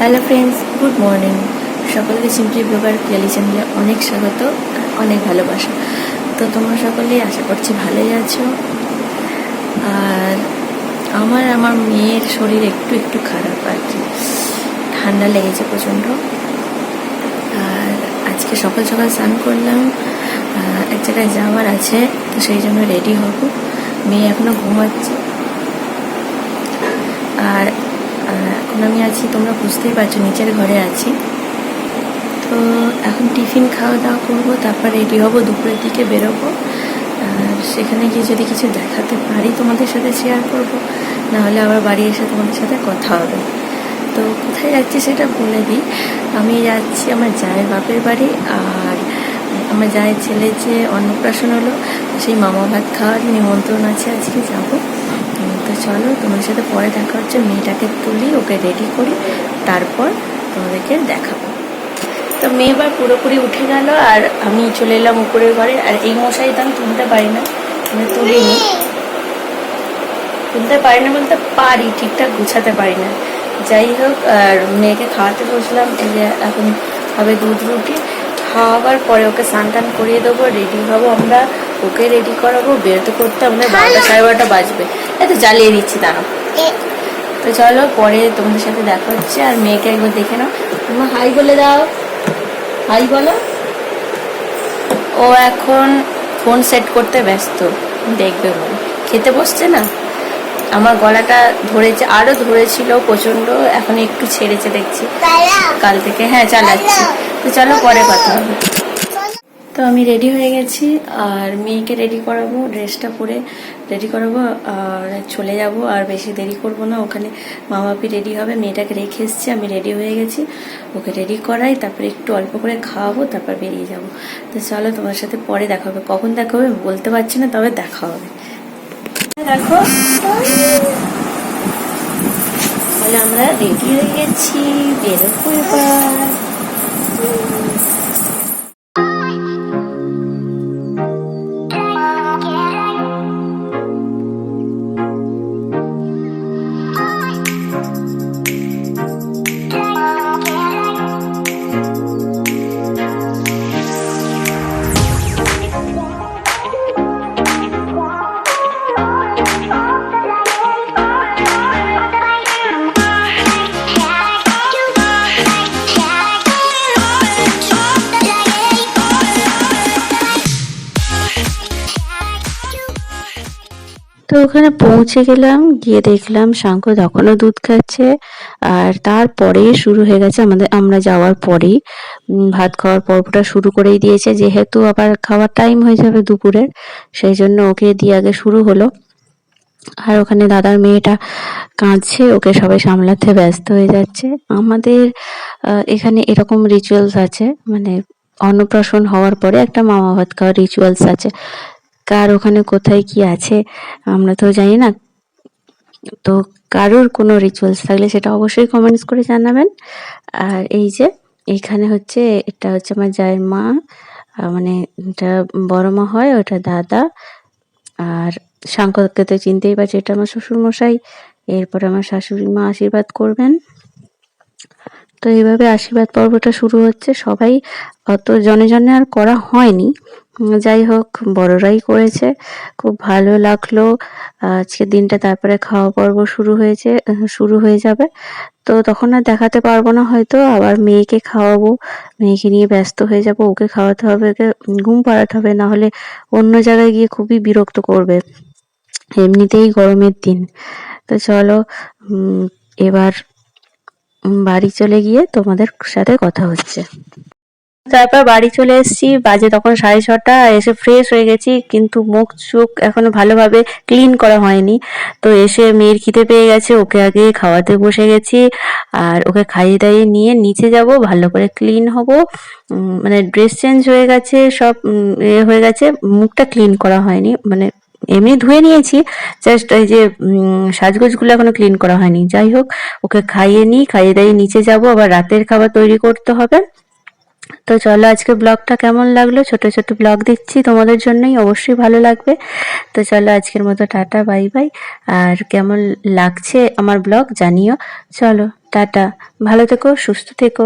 Hello friends good morning সকলকে simply blogger Piyali চ্যানেলে অনেক স্বাগত, অনেক ভালোবাসা। তো তোমরা সকলেই আশা করছি ভালোই আছো। আর আমার আমার মেয়ের শরীর একটু একটু খারাপ আর কি। ঠান্ডা লেগেছে প্রচণ্ড। আর আজকে সকাল সকাল স্নান করলাম। এক জায়গায় যাওয়ার আছে, তো সেই জন্য রেডি হব। মেয়ে এখনও ঘুমাচ্ছে। আর এখন আমি আছি, তোমরা বুঝতেই পারছ, নিচের ঘরে আছি। তো এখন টিফিন খাওয়া দাওয়া করব, তারপর রেডি হব, দুপুরের দিকে বেরোবো। আর সেখানে গিয়ে যদি কিছু দেখাতে পারি তোমাদের সাথে শেয়ার করব, নাহলে আবার বাড়ি এসে তোমাদের সাথে কথা হবে। তো কোথায় যাচ্ছি সেটা বলে দিই। আমি যাচ্ছি আমার জায়ের বাপের বাড়ি, আর আমার জায়ের ছেলে যে অন্নপ্রাশন হলো, সেই মামা ভাত খাওয়ার নিমন্ত্রণ আছে, আজকে যাব। তো চলো তোমার সাথে পরে দেখা হচ্ছে। মেয়েটাকে তুলি, ওকে রেডি করি, তারপর তোমাদেরকে দেখাবো। তো মেয়ে এবার পুরোপুরি উঠে গেল আর আমি চলে এলাম উপরের ঘরে। আর এই মশাই তো আমি তুলতে পারি না আমি তুলিনি। তুলতে পারি না বলতে পারি, ঠিকঠাক গুছাতে পারি না। যাই হোক, আর মেয়েকে খাওয়াতে বসলাম। এই যে এখন হবে দুধ রুটি। খাওয়াবার পরে ওকে স্নান টান করিয়ে দেবো রেডি হব আমরা। ওকে রেডি করাবো, বেরোতে করতে আমাদের বারোটা সাড়ে বারোটা বাজবে। এত জ্বালিয়ে দিচ্ছি দাঁড়াও। তো চলো পরে তোমাদের সাথে দেখা হচ্ছে আর মেয়েকে একবার দেখে নাও। তোমার হাই বলে দাও। হাই বলো। ও এখন ফোন সেট করতে ব্যস্ত। দেখবে বলে খেতে বসছে না? আমার গলাটা ধরেছে আরও ধরেছিল প্রচণ্ড এখন একটু ছেড়েছে দেখছি। কাল থেকে হ্যাঁ চালাচ্ছি। তো চলো পরে কথা হবে। তো আমি রেডি হয়ে গেছি, আর মেয়েকে রেডি করাবো ড্রেসটা পরে রেডি করাবো, আর চলে যাব, আর বেশি দেরি করব না, ওখানে মা বাপি রেডি হবে, মেয়েটাকে রেখে এসছি, আমি রেডি হয়ে গেছি, ওকে রেডি করাই, তারপরে একটু অল্প করে খাওয়াবো, তারপর বেরিয়ে যাব। তো চলো তোমার সাথে পরে দেখা হবে, কখন দেখা হবে বলতে পারছি না, তবে দেখা হবে। দেখো, তাহলে আমরা রেডি হয়ে গেছি, বেরোবো এবার। তো ওখানে পৌঁছে গেলাম, গিয়ে দেখলাম শঙ্খ তখনও দুধ খাচ্ছে আর তারপরে শুরু হয়ে গেছে আমাদের, আমরা যাওয়ার পরেই। ভাত খাওয়ার পর্বটা শুরু করেই দিয়েছে, যেহেতু আবার খাওয়ার টাইম হয়ে যাবে দুপুরের, সেই জন্য ওকে দিয়ে আগে শুরু হলো। আর ওখানে দাদার মেয়েটা কাঁদছে, ওকে সবাই সামলাতে ব্যস্ত হয়ে যাচ্ছে। আমাদের এখানে এরকম রিচুয়ালস আছে মানে অন্নপ্রাশন হওয়ার পরে একটা মামা ভাত খাওয়ার রিচুয়ালস আছে। কার ওখানে কোথায় কি আছে, আমরা তো জানি না। তো কারোর কোনো রিচুয়ালস থাকলে সেটা অবশ্যই কমেন্টস করে জানাবেন। আর এই যে এইখানে হচ্ছে, এটা হচ্ছে আমার জায়ের মা মানে এটা বড় মা হয়, ওটা দাদা। আর শঙ্করকে তো চিনতেই পারছি, এটা আমার শ্বশুর মশাই এরপর আমার শাশুড়ি মা আশীর্বাদ করবেন। তো এইভাবে আশীর্বাদ পর্বটা শুরু হচ্ছে। সবাই অত জনে জনে আর করা হয়নি। যাই হোক, বড়রাই করেছে। খুব ভালো লাগল। আজকের দিনটা তারপরে খাওয়া পর্ব শুরু হয়েছে শুরু হয়ে যাবে। তো তখন আর দেখাতে পারব না হয়তো। আবার মেয়েকে খাওয়াবো। মেয়েকে নিয়ে ব্যস্ত হয়ে যাব। ওকে খাওয়াতে হবে, ওকে ঘুম পাড়াতে হবে। না হলে অন্য জায়গায় গিয়ে খুবই বিরক্ত করবে। এমনিতেই গরমের দিন। তো চলো এবার বাড়ি চলে গিয়ে তোমাদের সাথে কথা হচ্ছে। তারপর বাড়ি চলে এসেছি, বাজে তখন সাড়ে ছটা, এসে ফ্রেশ হয়ে গেছি, কিন্তু মুখ চোখ এখনও ভালোভাবে ক্লিন করা হয়নি। তো এসে মেয়ের খিদে পেয়ে গেছে, ওকে আগে খাওয়াতে বসে গেছি, আর ওকে খাইয়ে দাইয়ে নিয়ে নিচে যাব, ভালো করে ক্লিন হব। মানে ড্রেস চেঞ্জ হয়ে গেছে, সব এ হয়ে গেছে, মুখটা ক্লিন করা হয়নি মানে এমনি ধুয়ে নিয়েছি জাস্ট ওই যে সাজগোজগুলো এখনও ক্লিন করা হয়নি। যাই হোক, ওকে খাইয়ে নিই, খাইয়ে দাইয়ে নিচে যাব, আবার রাতের খাবার তৈরি করতে হবে। তো চলো আজকে ব্লগটা কেমন লাগল? ছোট ছোট ব্লগ দিচ্ছি তোমাদের জন্যই, অবশ্যই ভালো লাগবে। তো চলো আজকের মতো টাটা, বাই বাই। আর কেমন লাগছে আমার ব্লগ জানিও। চলো, টাটা। ভালো থেকো, সুস্থ থেকো।